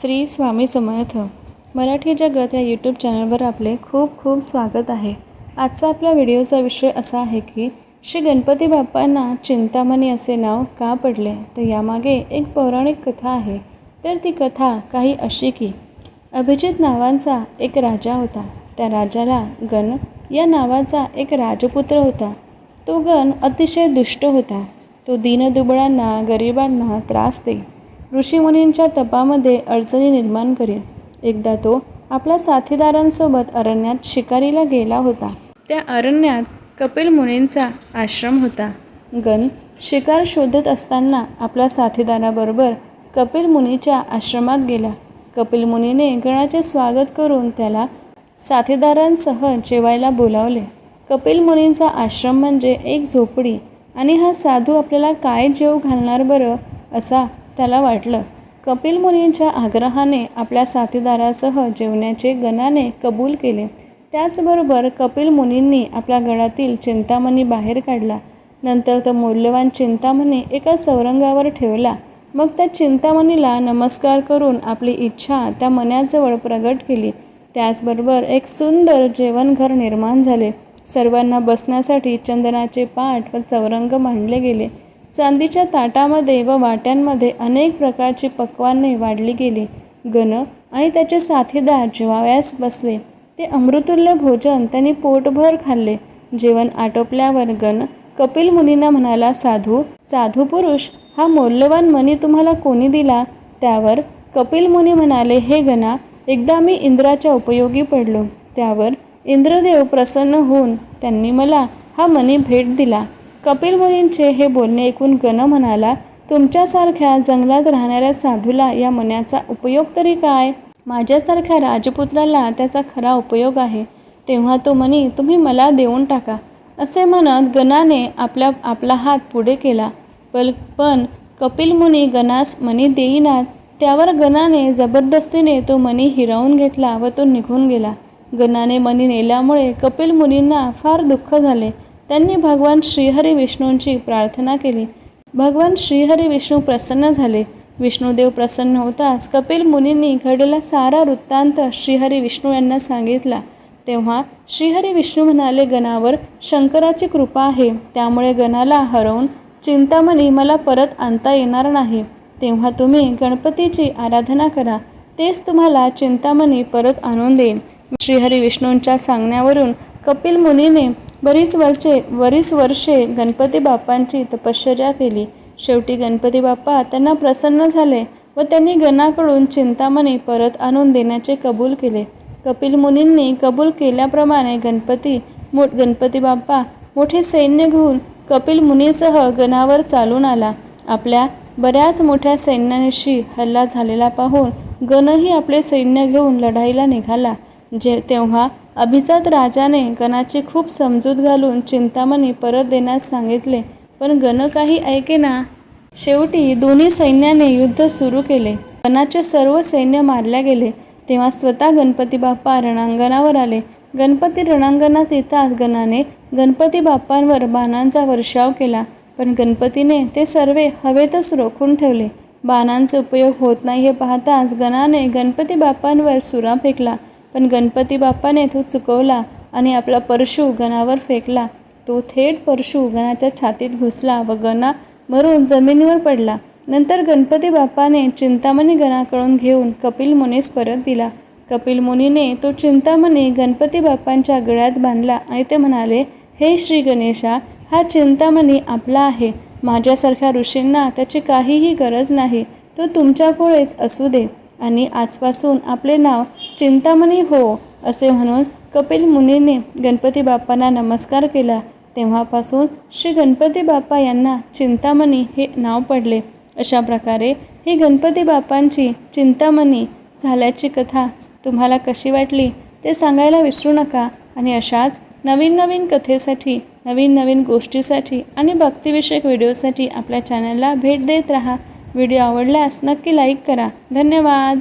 श्री स्वामी समर्थ. मराठी जगत या यूट्यूब चॅनलवर आपले खूप खूप स्वागत आहे. आजचा आपल्या व्हिडिओचा विषय असा आहे की श्री गणपती बाप्पांना चिंतामणी असे नाव का पडले? तर यामागे एक पौराणिक कथा आहे. तर ती कथा काही अशी की अभिजित नावांचा एक राजा होता. त्या राजाला गण या नावाचा एक राजपुत्र होता. तो गण अतिशय दुष्ट होता. तो दीनदुबळांना गरिबांना त्रास देई. ऋषीमुनींच्या तपामध्ये अडचणी निर्माण करेल एकदा तो आपल्या साथीदारांसोबत अरण्यात शिकारीला गेला होता. त्या अरण्यात कपिल मुनींचा आश्रम होता. गण शिकार शोधत असताना आपल्या साथीदाराबरोबर कपिल मुनीच्या आश्रमात गेला. कपिल मुनीने गणाचे स्वागत करून त्याला साथीदारांसह जेवायला बोलावले. कपिल मुनींचा आश्रम म्हणजे एक झोपडी आणि हा साधू आपल्याला काय जेव घालणार बरं असा त्याला वाटलं. कपिल मुनींच्या आग्रहाने आपल्या साथीदारासह जेवण्याचे गणाने कबूल केले. त्याचबरोबर कपिल मुनींनी आपल्या गळातील चिंतामणी बाहेर काढला. नंतर तो मौल्यवान चिंतामणी एका सौरंगावर ठेवला. मग त्या चिंतामणीला नमस्कार करून आपली इच्छा त्या मन्याजवळ प्रगट केली. त्याचबरोबर एक सुंदर जेवणघर निर्माण झाले. सर्वांना बसण्यासाठी चंदनाचे पाठ व चौरंग मांडले गेले. चांदीच्या ताटामध्ये व वाट्यांमध्ये अनेक प्रकारची पक्वाने वाढली गेली. गण आणि त्याचे साथीदार जेवाव्यास बसले. ते अमृतुल्य भोजन त्यांनी पोटभर खाल्ले. जेवण आटोपल्यावर गण कपिल मुनींना म्हणाला साधू साधू पुरुष हा मौल्यवान मनी तुम्हाला कोणी दिला? त्यावर कपिल मुनी म्हणाले हे गणा एकदा मी इंद्राच्या उपयोगी पडलो. त्यावर इंद्रदेव प्रसन्न होऊन त्यांनी मला हा मनी भेट दिला. कपिल मुनींचे हे बोलणे ऐकून गण म्हणाला तुमच्यासारख्या जंगलात राहणाऱ्या साधूला या मण्याचा उपयोग तरी काय? माझ्यासारख्या राजपुत्राला त्याचा खरा उपयोग आहे. तेव्हा तो मणी तुम्ही मला देऊन टाका. असे म्हणत गणाने आपल्या आपला हात पुढे केला. पण पण कपिल मुनी गणास मणी देईनात. त्यावर गणाने जबरदस्तीने तो मणी हिरावून घेतला व तो निघून गेला. गणाने मणी नेल्यामुळे कपिल मुनींना फार दुःख झाले. त्यांनी भगवान श्रीहरी विष्णूंची प्रार्थना केली. भगवान श्रीहरी विष्णू प्रसन्न झाले. विष्णुदेव प्रसन्न होताच कपिल मुनींनी घडलेला सारा वृत्तांत श्रीहरी विष्णू यांना सांगितला. तेव्हा श्रीहरी विष्णू म्हणाले गणावर शंकराची कृपा आहे. त्यामुळे गणाला हरवून चिंतामणी मला परत आणता येणार नाही. तेव्हा तुम्ही गणपतीची आराधना करा. तेच तुम्हाला चिंतामणी परत आणून देईन. श्रीहरी विष्णूंच्या सांगण्यावरून कपिल मुनीने बरीच वर्षे बरीच वर्षे गणपती बाप्पांची तपश्चर्या केली. शेवटी गणपती बाप्पा त्यांना प्रसन्न झाले व त्यांनी गणाकडून चिंतामणी परत आणून देण्याचे कबूल केले. कपिल मुनींनी कबूल केल्याप्रमाणे गणपती मो गणपती बाप्पा मोठे सैन्य घेऊन कपिल मुनीसह गणावर चालून आला. आपल्या बऱ्याच मोठ्या सैन्याशी हल्ला झालेला पाहून गणही आपले सैन्य घेऊन लढाईला निघाला. जे तेव्हा अभिजात राजाने गणाची खूप समजूत घालून चिंतामणी परत देण्यास सांगितले. पण गण काही ऐकेना शेवटी दोन्ही सैन्याने युद्ध सुरू केले. गणाचे सर्व सैन्य मारल्या गेले. तेव्हा स्वतः गणपती बाप्पा रणांगणावर आले. गणपती रणांगणात येताच गणाने गणपती बाप्पांवर बाणांचा वर्षाव केला. पण गणपतीने ते सर्व हवेतच रोखून ठेवले. बाणांचा उपयोग होत नाही हे पाहताच गणाने गणपती बाप्पांवर सुरा फेकला. पण गणपती बाप्पाने तो चुकवला आणि आपला परशु गणावर फेकला. तो थेट परशू गणाच्या छातीत घुसला व गणा मरून जमिनीवर पडला. नंतर गणपती बाप्पाने चिंतामणी गणाकडून घेऊन कपिल मुनीस परत दिला. कपिल मुनीने तो चिंतामणी गणपती बाप्पांच्या गळ्यात बांधला आणि ते म्हणाले हे श्री गणेशा हा चिंतामणी आपला आहे. माझ्यासारख्या ऋषींना त्याची काहीही गरज नाही. तो तुमच्याकडेच असू दे. आणि आजपासून आपले नाव चिंतामणी हो असे म्हणून कपिल मुनीने गणपती बाप्पांना नमस्कार केला. तेव्हापासून श्री गणपती बाप्पा यांना चिंतामणी हे नाव पडले. अशा प्रकारे ही गणपती बाप्पांची चिंतामणी झाल्याची कथा तुम्हाला कशी वाटली ते सांगायला विसरू नका आणि अशाच नवीन नवीन कथेसाठी नवीन नवीन गोष्टीसाठी आणि भक्तिविषयक व्हिडिओसाठी आपल्या चॅनलला भेट देत राहा. व्हिडिओ आवडल्यास नक्की लाईक करा. धन्यवाद.